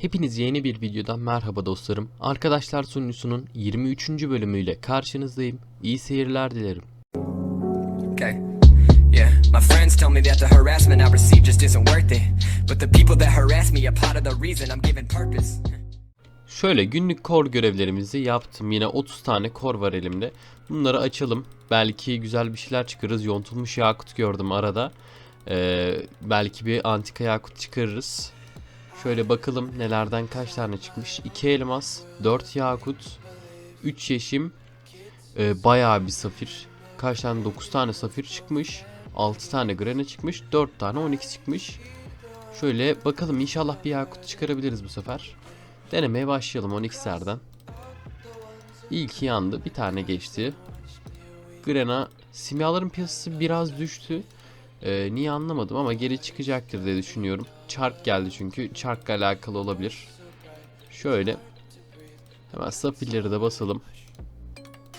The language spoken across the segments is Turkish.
Hepiniz yeni bir videodan merhaba dostlarım. Arkadaşlar sunucusunun 23. bölümüyle karşınızdayım. İyi seyirler dilerim. Okay. Yeah, my friends tell me that the harassment I receive just isn't worth it. But the people that harass me are part of the reason I'm given purpose. Şöyle günlük kor görevlerimizi yaptım. Yine 30 tane kor var elimde. Bunları açalım. Belki güzel bir şeyler çıkarırız. Yontulmuş yakut gördüm arada. Ee, belki bir antika yakut çıkarırız. Şöyle bakalım nelerden kaç tane çıkmış. 2 elmas, 4 yakut, 3 yeşim, e, bayağı bir safir. Kaç tane? 9 tane safir çıkmış. 6 tane grene çıkmış. 4 tane 12 çıkmış. Şöyle bakalım inşallah bir yakut çıkarabiliriz bu sefer. Denemeye başlayalım 12'lerden. İlki yandı. Bir tane geçti. Grena simyaların piyasası biraz düştü. Ee, niye anlamadım ama geri çıkacaktır diye düşünüyorum. Çark geldi çünkü. Çarkla alakalı olabilir. Şöyle. Hemen safilleri de basalım.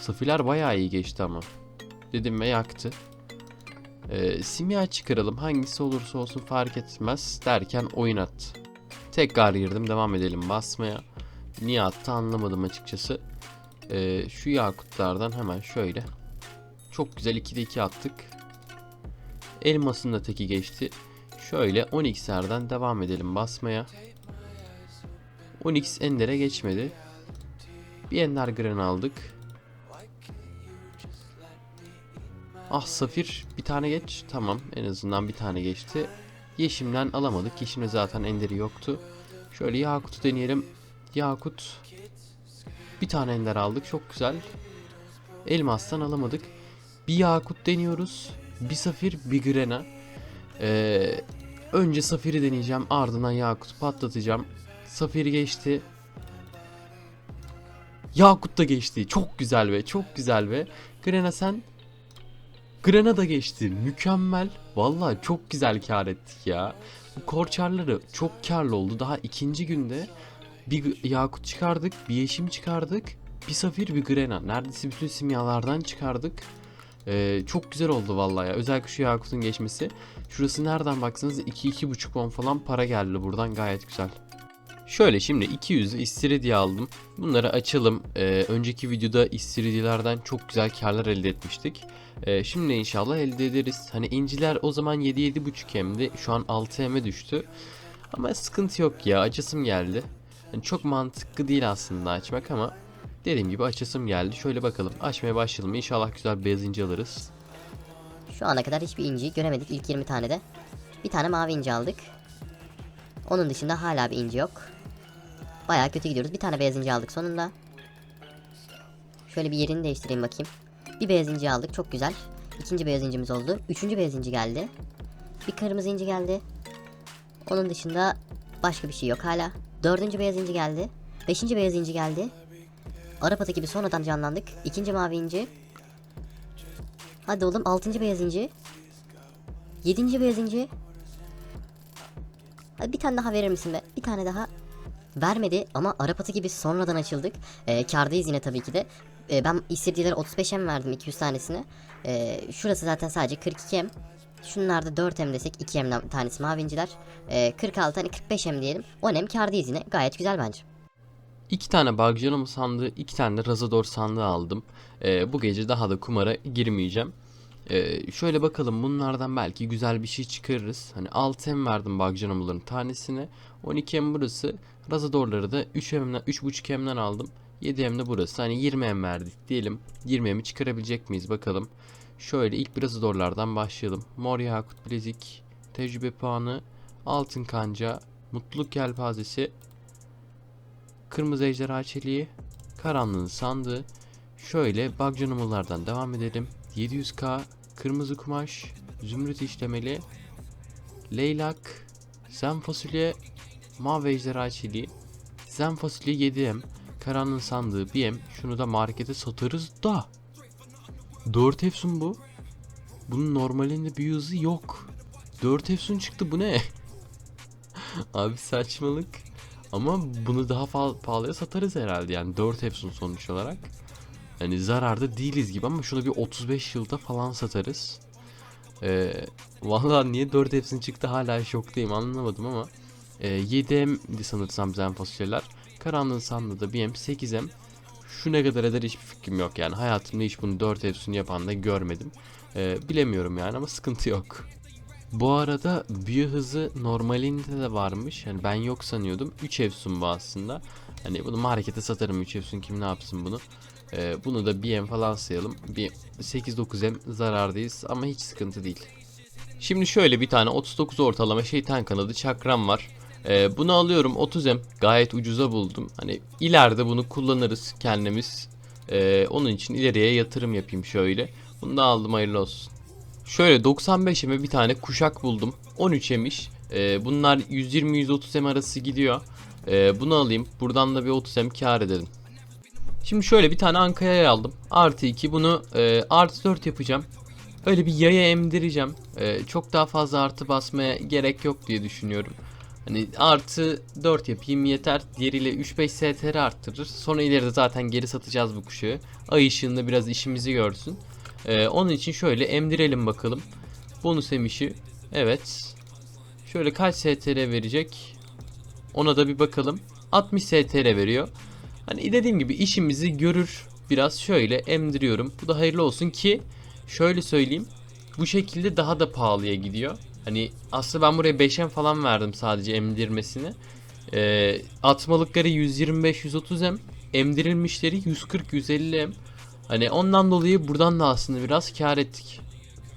Safiler bayağı iyi geçti ama. Dedim ve yaktı. Ee, simya çıkaralım. Hangisi olursa olsun fark etmez derken oyun attı. Tekrar girdim devam edelim basmaya. Niye attı anlamadım açıkçası. Ee, şu yakutlardan hemen şöyle. Çok güzel 2'de 2 attık. Elmasın da teki geçti. Şöyle 10x'lerden devam edelim basmaya. 10x Ender'e geçmedi. Bir Ender Gren aldık. Ah Safir bir tane geç. Tamam en azından bir tane geçti. Yeşim'den alamadık. Yeşim'de zaten Ender'i yoktu. Şöyle Yakut'u deneyelim. Yakut. Bir tane Ender aldık. Çok güzel. Elmas'tan alamadık. Bir Yakut deniyoruz. Bir Safir, bir Grena. Ee, önce Safir'i deneyeceğim. Ardından Yakut'u patlatacağım. Safir geçti. Yakut da geçti. Çok güzel ve çok güzel ve Grena sen Grena da geçti. Mükemmel. Vallahi çok güzel kar ettik ya. Bu korçarları çok karlı oldu. Daha ikinci günde bir yakut çıkardık, bir yeşim çıkardık, bir safir, bir grena. Neredeyse bütün simyalardan çıkardık. Ee, çok güzel oldu vallahi ya. Özellikle şu yakutun geçmesi. Şurası nereden baksanız 2-2,5 won falan para geldi buradan gayet güzel. Şöyle şimdi 200 istiridye aldım. Bunları açalım. Ee, önceki videoda istiridyelerden çok güzel karlar elde etmiştik. Ee, şimdi inşallah elde ederiz. Hani inciler o zaman 7-7.5 hemdi. Şu an 6 heme düştü. Ama sıkıntı yok ya. Açasım geldi. Hani çok mantıklı değil aslında açmak ama dediğim gibi açasım geldi. Şöyle bakalım. Açmaya başlayalım. İnşallah güzel beyaz inci alırız. Şu ana kadar hiçbir inci göremedik ilk 20 tane de. Bir tane mavi inci aldık. Onun dışında hala bir inci yok. Bayağı kötü gidiyoruz. Bir tane beyaz inci aldık sonunda. Şöyle bir yerini değiştireyim bakayım. Bir beyaz inci aldık çok güzel. İkinci beyaz incimiz oldu. Üçüncü beyaz inci geldi. Bir kırmızı inci geldi. Onun dışında başka bir şey yok hala. Dördüncü beyaz inci geldi. Beşinci beyaz inci geldi. Arap gibi sonradan canlandık. İkinci mavi inci. Hadi oğlum altıncı beyaz inci. Yedinci beyaz inci. Hadi bir tane daha verir misin be? Bir tane daha. Vermedi ama Arap atı gibi sonradan açıldık. Ee, kardayız yine tabii ki de. Ee, ben istediğileri 35M verdim 200 tanesine. Ee, şurası zaten sadece 42M. Şunlarda 4M desek 2M tanesi mavinciler. Ee, 46 hani 45M diyelim. 10M kardayız yine. Gayet güzel bence. İki tane Bagjanum sandığı, iki tane de Razador sandığı aldım. Ee, bu gece daha da kumara girmeyeceğim. Ee, şöyle bakalım bunlardan belki güzel bir şey çıkarırız. Hani 6M verdim Bagjanum'ların tanesine. 12M burası. Razador'ları da 3M'den 3.5M'den aldım. 7M de burası. Hani 20M verdik diyelim. 20M'i çıkarabilecek miyiz bakalım. Şöyle ilk bir Razador'lardan başlayalım. Mor Yakut Bilezik, Tecrübe Puanı, Altın Kanca, Mutluluk Yelpazesi, Kırmızı Ejderha Çeliği, Karanlığın Sandığı. Şöyle Bagcanumulardan devam edelim. 700k, Kırmızı Kumaş, Zümrüt işlemeli, Leylak, Zen Fasulye, Mavi Ejderha Çeliği, Zen Fasulye 7M, Karanlığın Sandığı 1M. Şunu da markete satarız da. 4 efsun bu. Bunun normalinde bir hızı yok. 4 efsun çıktı bu ne? Abi saçmalık. Ama bunu daha pahalıya satarız herhalde yani 4 Efsun sonuç olarak. Hani zararda değiliz gibi ama şunu bir 35 yılda falan satarız. Ee, Vallahi niye 4 Efsun çıktı hala şoktayım anlamadım ama E, 7M'di sanırsam zen fasulyeler. Karanlığın sandığı da 1M 8M. Şu ne kadar eder hiçbir fikrim yok yani. Hayatımda hiç bunu 4 efsun yapan da görmedim. E, bilemiyorum yani ama sıkıntı yok. Bu arada büyü hızı normalinde de varmış. Yani ben yok sanıyordum. 3 efsun bu aslında. Hani bunu markete satarım 3 efsun kim ne yapsın bunu. Ee, bunu da 1M falan sayalım. Bir 8-9M zarardayız ama hiç sıkıntı değil. Şimdi şöyle bir tane 39 ortalama şeytan kanadı çakram var. Ee, bunu alıyorum 30M gayet ucuza buldum. Hani ileride bunu kullanırız kendimiz. Ee, onun için ileriye yatırım yapayım şöyle. Bunu da aldım hayırlı olsun. Şöyle 95M'e bir tane kuşak buldum. 13M'miş. Ee, bunlar 120-130M arası gidiyor. Ee, bunu alayım. Buradan da bir 30M kar edelim. Şimdi şöyle bir tane Anka'ya aldım. Artı 2 bunu e, artı 4 yapacağım. Öyle bir yaya emdireceğim. E, çok daha fazla artı basmaya gerek yok diye düşünüyorum. Hani artı 4 yapayım yeter. Diğeriyle 3-5 STR arttırır. Sonra ileride zaten geri satacağız bu kuşağı. Ay ışığında biraz işimizi görsün. E, onun için şöyle emdirelim bakalım. Bonus emişi. Evet. Şöyle kaç STR verecek? Ona da bir bakalım. 60 STR veriyor. Hani dediğim gibi işimizi görür. Biraz şöyle emdiriyorum. Bu da hayırlı olsun ki şöyle söyleyeyim. Bu şekilde daha da pahalıya gidiyor. Hani aslında ben buraya 5M falan verdim sadece emdirmesini. Ee, atmalıkları 125-130M. Emdirilmişleri 140-150M. Hani ondan dolayı buradan da aslında biraz kar ettik.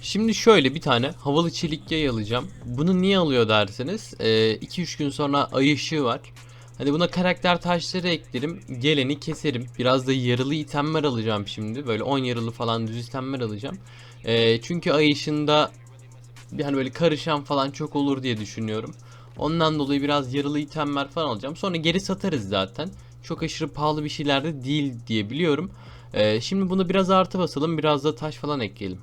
Şimdi şöyle bir tane havalı çelik yay alacağım. Bunu niye alıyor derseniz 2-3 gün sonra ay ışığı var. Hani buna karakter taşları eklerim. Geleni keserim. Biraz da yarılı itemler alacağım şimdi. Böyle 10 yarılı falan düz itemler alacağım. Ee, çünkü ay ışığında hani böyle karışan falan çok olur diye düşünüyorum. Ondan dolayı biraz yarılı itemler falan alacağım. Sonra geri satarız zaten. Çok aşırı pahalı bir şeyler de değil diye biliyorum. Ee, şimdi bunu biraz artı basalım. Biraz da taş falan ekleyelim.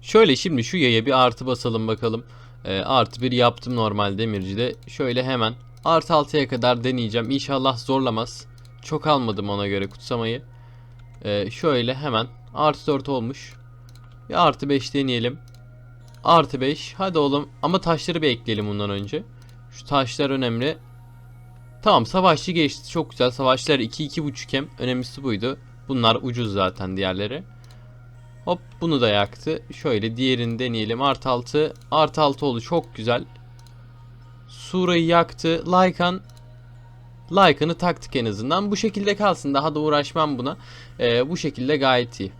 Şöyle şimdi şu yaya bir artı basalım bakalım. Ee, artı bir yaptım normal demircide. Şöyle hemen artı 6'ya kadar deneyeceğim. İnşallah zorlamaz. Çok almadım ona göre kutsamayı. Ee, şöyle hemen artı 4 olmuş. Bir artı 5 deneyelim. Artı 5. Hadi oğlum. Ama taşları bir ekleyelim bundan önce. Şu taşlar önemli. Tamam savaşçı geçti. Çok güzel. Savaşçılar 2-2.5 hem. Önemlisi buydu. Bunlar ucuz zaten diğerleri. Hop bunu da yaktı. Şöyle diğerini deneyelim. Artı 6. Artı 6 oldu. Çok güzel. Sura'yı yaktı. Lycan Lycan'ı taktık en azından. Bu şekilde kalsın. Daha da uğraşmam buna. Ee, bu şekilde gayet iyi.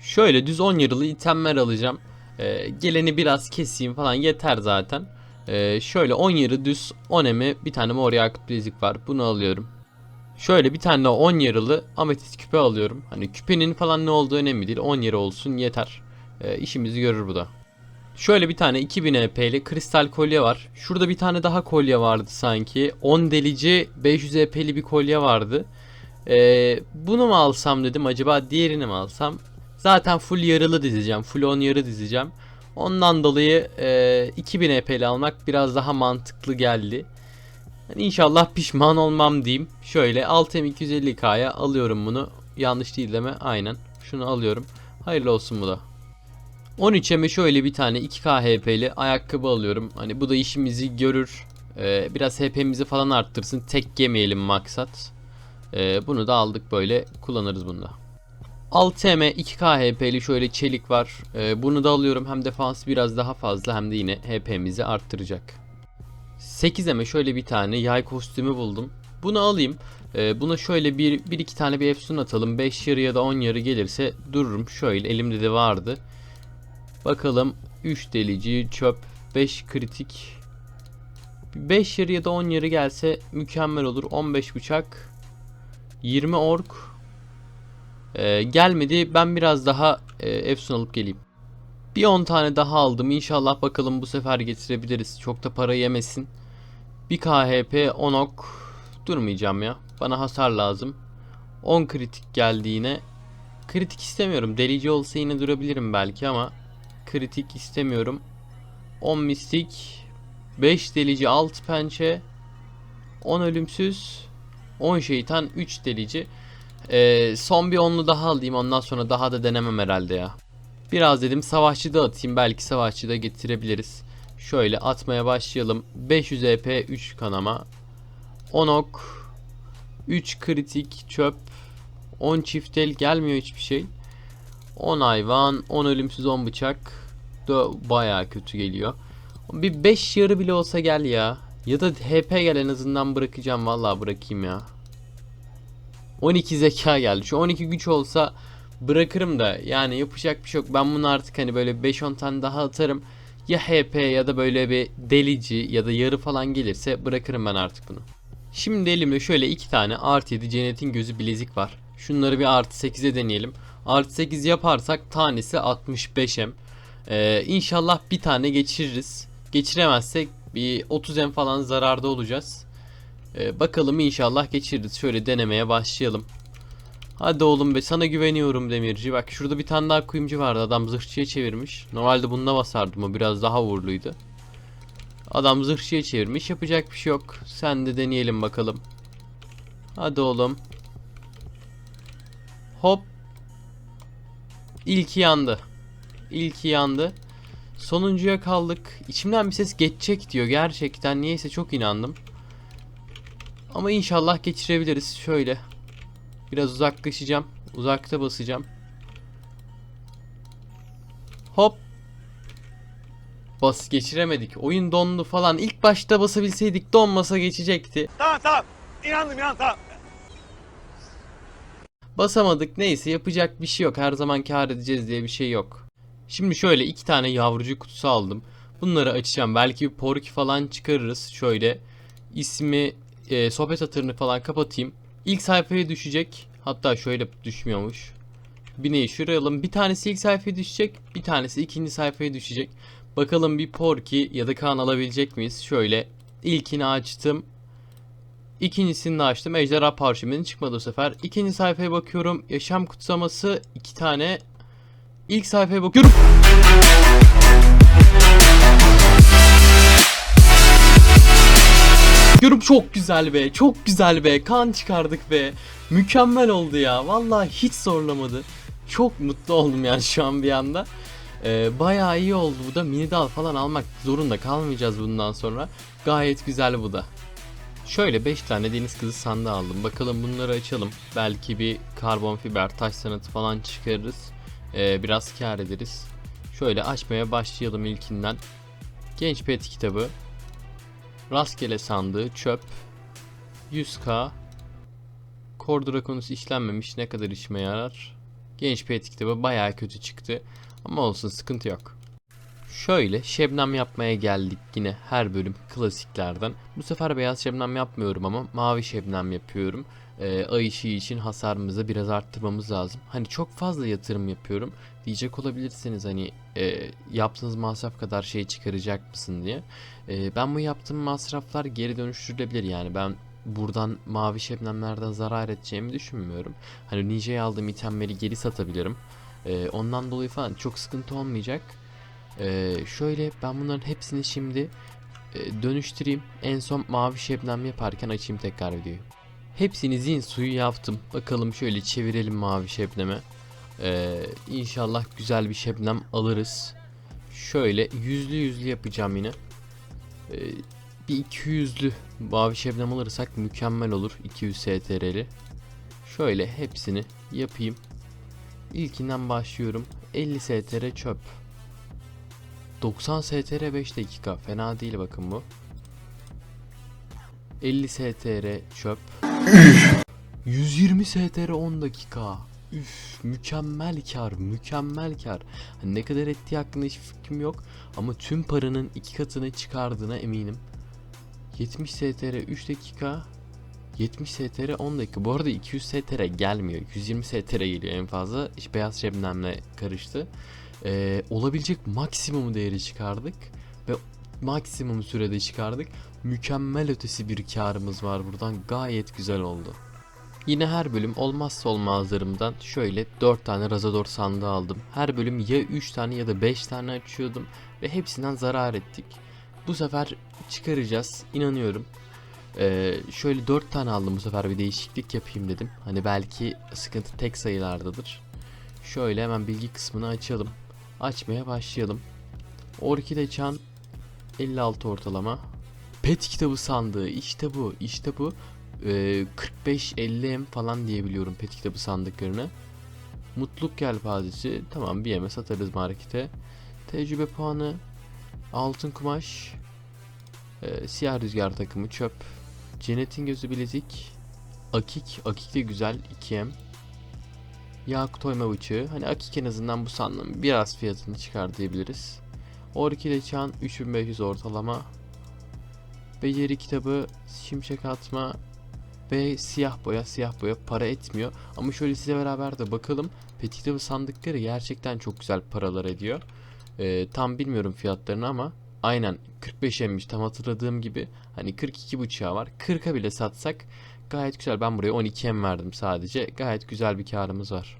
Şöyle düz 10 yarılı itemler alacağım. Ee, geleni biraz keseyim falan yeter zaten. Ee, şöyle 10 yarı düz 10 emi bir tane mor yakut bilezik var. Bunu alıyorum. Şöyle bir tane 10 yarılı ametist küpe alıyorum. Hani küpenin falan ne olduğu önemli değil. 10 yarı olsun yeter. Ee, işimizi görür bu da. Şöyle bir tane 2000 EP'li kristal kolye var. Şurada bir tane daha kolye vardı sanki. 10 delici 500 EP'li bir kolye vardı. Ee, bunu mu alsam dedim acaba diğerini mi alsam? Zaten full yarılı dizeceğim. Full 10 yarı dizeceğim. Ondan dolayı e, 2000 EP'li almak biraz daha mantıklı geldi. Yani inşallah pişman olmam diyeyim. Şöyle 6M250K'ya alıyorum bunu. Yanlış değil deme. Aynen. Şunu alıyorum. Hayırlı olsun bu da. 13'eme şöyle bir tane 2K HP'li ayakkabı alıyorum. Hani bu da işimizi görür. Ee, biraz HP'mizi falan arttırsın. Tek yemeyelim maksat. Ee, bunu da aldık böyle kullanırız bunda. 6M 2K HP'li şöyle çelik var. Ee, bunu da alıyorum. Hem defans biraz daha fazla hem de yine HP'mizi arttıracak. 8M'e şöyle bir tane yay kostümü buldum. Bunu alayım. Ee, buna şöyle bir, bir iki tane bir efsun atalım. 5 yarı ya da 10 yarı gelirse dururum. Şöyle elimde de vardı. Bakalım 3 delici, çöp, 5 kritik. 5 yarı ya da 10 yarı gelse mükemmel olur. 15 bıçak, 20 ork. Ee, gelmedi. Ben biraz daha e, efsun alıp geleyim. Bir 10 tane daha aldım. İnşallah bakalım bu sefer getirebiliriz. Çok da para yemesin. Bir KHP 10 ok. Durmayacağım ya. Bana hasar lazım. 10 kritik geldi yine. Kritik istemiyorum. Delici olsa yine durabilirim belki ama kritik istemiyorum. 10 mistik, 5 delici, 6 pençe, 10 ölümsüz, 10 şeytan, 3 delici. Ee, son bir onlu daha alayım ondan sonra daha da denemem herhalde ya. Biraz dedim savaşçı da atayım belki savaşçı da getirebiliriz. Şöyle atmaya başlayalım. 500 EP 3 kanama. 10 ok. 3 kritik çöp. 10 çift el gelmiyor hiçbir şey. 10 hayvan, 10 ölümsüz 10 bıçak. Da bayağı kötü geliyor. Bir 5 yarı bile olsa gel ya. Ya da HP gel en azından bırakacağım. Vallahi bırakayım ya. 12 zeka geldi. Şu 12 güç olsa bırakırım da yani yapacak bir şey yok. Ben bunu artık hani böyle 5-10 tane daha atarım. Ya HP ya da böyle bir delici ya da yarı falan gelirse bırakırım ben artık bunu. Şimdi elimde şöyle iki tane artı 7 cennetin gözü bilezik var. Şunları bir artı 8'e deneyelim. Artı 8 yaparsak tanesi 65M. Ee, inşallah bir tane geçiririz. Geçiremezsek bir 30M falan zararda olacağız. Ee, bakalım inşallah geçiririz. Şöyle denemeye başlayalım. Hadi oğlum be sana güveniyorum demirci. Bak şurada bir tane daha kuyumcu vardı. Adam zırhçıya çevirmiş. Normalde bununla basardım o biraz daha uğurluydu. Adam zırhçıya çevirmiş. Yapacak bir şey yok. Sen de deneyelim bakalım. Hadi oğlum. Hop. İlki yandı. İlki yandı. Sonuncuya kaldık. İçimden bir ses geçecek diyor. Gerçekten niyeyse çok inandım. Ama inşallah geçirebiliriz. Şöyle. Biraz uzaklaşacağım. Uzakta basacağım. Hop. Bas geçiremedik. Oyun dondu falan. İlk başta basabilseydik donmasa geçecekti. Tamam tamam. İnandım inan tamam. Basamadık neyse yapacak bir şey yok. Her zaman kar edeceğiz diye bir şey yok. Şimdi şöyle iki tane yavrucu kutusu aldım. Bunları açacağım. Belki bir porki falan çıkarırız. Şöyle ismi e, sohbet hatırını falan kapatayım. İlk sayfaya düşecek. Hatta şöyle düşmüyormuş. Bineyi şuraya alalım. Bir tanesi ilk sayfaya düşecek. Bir tanesi ikinci sayfaya düşecek. Bakalım bir porki ya da kan alabilecek miyiz? Şöyle ilkini açtım. İkincisini de açtım. Ejderha parşömeni çıkmadı o sefer. İkinci sayfaya bakıyorum. Yaşam kutsaması iki tane. İlk sayfaya bakıyorum. Bakıyorum çok güzel be. Çok güzel be. Kan çıkardık be. Mükemmel oldu ya. Vallahi hiç zorlamadı. Çok mutlu oldum yani şu an bir anda. Ee, bayağı iyi oldu bu da. Mini dal falan almak zorunda kalmayacağız bundan sonra. Gayet güzel bu da. Şöyle 5 tane deniz kızı sandığı aldım. Bakalım bunları açalım. Belki bir karbon fiber, taş sanatı falan çıkarırız. Ee, biraz kar ederiz. Şöyle açmaya başlayalım ilkinden. Genç pet kitabı. Rastgele sandığı, çöp. 100k. Kor Draconus işlenmemiş ne kadar işime yarar. Genç pet kitabı bayağı kötü çıktı. Ama olsun sıkıntı yok. Şöyle şebnem yapmaya geldik yine her bölüm klasiklerden. Bu sefer beyaz şebnem yapmıyorum ama mavi şebnem yapıyorum. Ee, ay ışığı için hasarımızı biraz arttırmamız lazım. Hani çok fazla yatırım yapıyorum. Diyecek olabilirsiniz hani e, yaptığınız masraf kadar şey çıkaracak mısın diye. E, ben bu yaptığım masraflar geri dönüştürülebilir yani ben buradan mavi şebnemlerden zarar edeceğimi düşünmüyorum. Hani Ninja'ya aldığım itemleri geri satabilirim. E, ondan dolayı falan çok sıkıntı olmayacak. Ee, şöyle ben bunların hepsini şimdi e, dönüştüreyim. En son mavi şebnem yaparken açayım tekrar videoyu. Hepsini zin suyu yaptım. Bakalım şöyle çevirelim mavi şebneme. Ee, inşallah güzel bir şebnem alırız. Şöyle yüzlü yüzlü yapacağım yine. Ee, bir 200'lü mavi şebnem alırsak mükemmel olur. 200 STR'li. Şöyle hepsini yapayım. İlkinden başlıyorum. 50 STR çöp. 90 STR 5 dakika. Fena değil bakın bu. 50 STR çöp. 120 STR 10 dakika. Üf mükemmel kar mükemmel kar. Hani ne kadar ettiği hakkında hiç fikrim yok ama tüm paranın iki katını çıkardığına eminim. 70 STR 3 dakika 70 STR 10 dakika. Bu arada 200 STR gelmiyor. 120 STR geliyor en fazla. İşte beyaz şebnemle karıştı. Ee, olabilecek maksimum değeri çıkardık ve maksimum sürede çıkardık. Mükemmel ötesi bir karımız var buradan. Gayet güzel oldu. Yine her bölüm olmazsa olmazlarımdan şöyle 4 tane Razador sandığı aldım. Her bölüm ya 3 tane ya da 5 tane açıyordum ve hepsinden zarar ettik. Bu sefer çıkaracağız inanıyorum. Ee, şöyle 4 tane aldım bu sefer bir değişiklik yapayım dedim. Hani belki sıkıntı tek sayılardadır. Şöyle hemen bilgi kısmını açalım. Açmaya başlayalım. Orkide çan 56 ortalama. Pet kitabı sandığı işte bu işte bu. Ee, 45-50 M falan diyebiliyorum pet kitabı sandıklarını. Mutluluk yelpazesi tamam bir yeme satarız markete. Tecrübe puanı. Altın kumaş. ee, siyah rüzgar takımı çöp. Cennetin gözü bilezik. Akik. Akik de güzel 2M. Yakut oyma bıçağı. Hani Akik en azından bu sandığın biraz fiyatını çıkar diyebiliriz. Orkide çan 3500 ortalama. Beceri kitabı, şimşek atma ve siyah boya. Siyah boya para etmiyor. Ama şöyle size beraber de bakalım. Pet kitabı sandıkları gerçekten çok güzel paralar ediyor. Ee, tam bilmiyorum fiyatlarını ama aynen 45 emmiş tam hatırladığım gibi. Hani 42 bıçağı var. 40'a bile satsak gayet güzel. Ben buraya 12 em verdim sadece. Gayet güzel bir karımız var.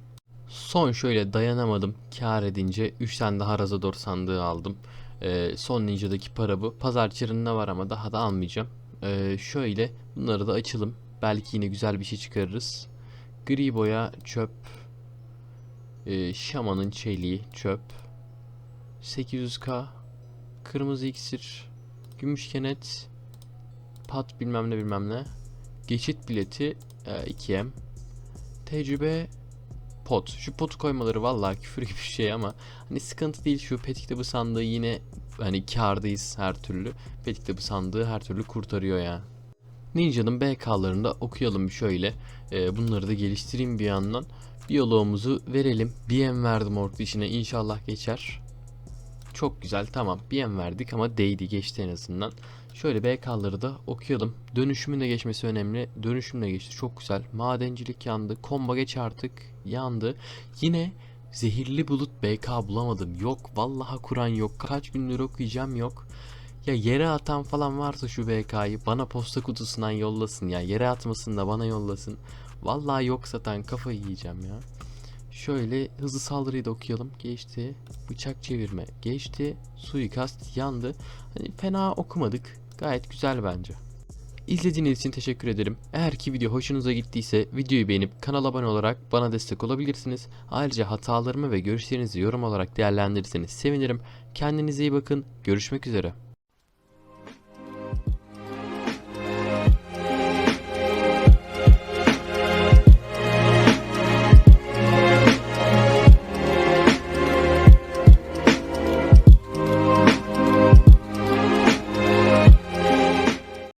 Son şöyle dayanamadım. Kar edince 3 tane daha Razador sandığı aldım. Ee, son Ninja'daki para bu. Pazar çırında var ama daha da almayacağım. Ee, şöyle bunları da açalım. Belki yine güzel bir şey çıkarırız. Gri boya çöp. Ee, şamanın çeliği çöp. 800k. Kırmızı iksir. Gümüş kenet. Pat bilmem ne bilmem ne. Geçit bileti e, 2M. Tecrübe pot. Şu potu koymaları vallahi küfür gibi bir şey ama hani sıkıntı değil şu pet kitabı sandığı yine hani kardayız her türlü. Pet kitabı sandığı her türlü kurtarıyor ya. Ninja'nın BK'larını da okuyalım şöyle. Ee, bunları da geliştireyim bir yandan. Biyoloğumuzu verelim. BM verdim ork dişine inşallah geçer. Çok güzel tamam BM verdik ama değdi geçti en azından. Şöyle BK'ları da okuyalım. Dönüşümün de geçmesi önemli. Dönüşüm de geçti çok güzel. Madencilik yandı. Komba geç artık yandı. Yine zehirli bulut BK bulamadım. Yok vallahi Kur'an yok. Kaç gündür okuyacağım yok. Ya yere atan falan varsa şu BK'yı bana posta kutusundan yollasın ya. Yere atmasın da bana yollasın. Vallahi yok satan kafayı yiyeceğim ya. Şöyle hızlı saldırıyı da okuyalım. Geçti. Bıçak çevirme. Geçti. Suikast yandı. Hani fena okumadık. Gayet güzel bence. İzlediğiniz için teşekkür ederim. Eğer ki video hoşunuza gittiyse videoyu beğenip kanala abone olarak bana destek olabilirsiniz. Ayrıca hatalarımı ve görüşlerinizi yorum olarak değerlendirirseniz sevinirim. Kendinize iyi bakın. Görüşmek üzere.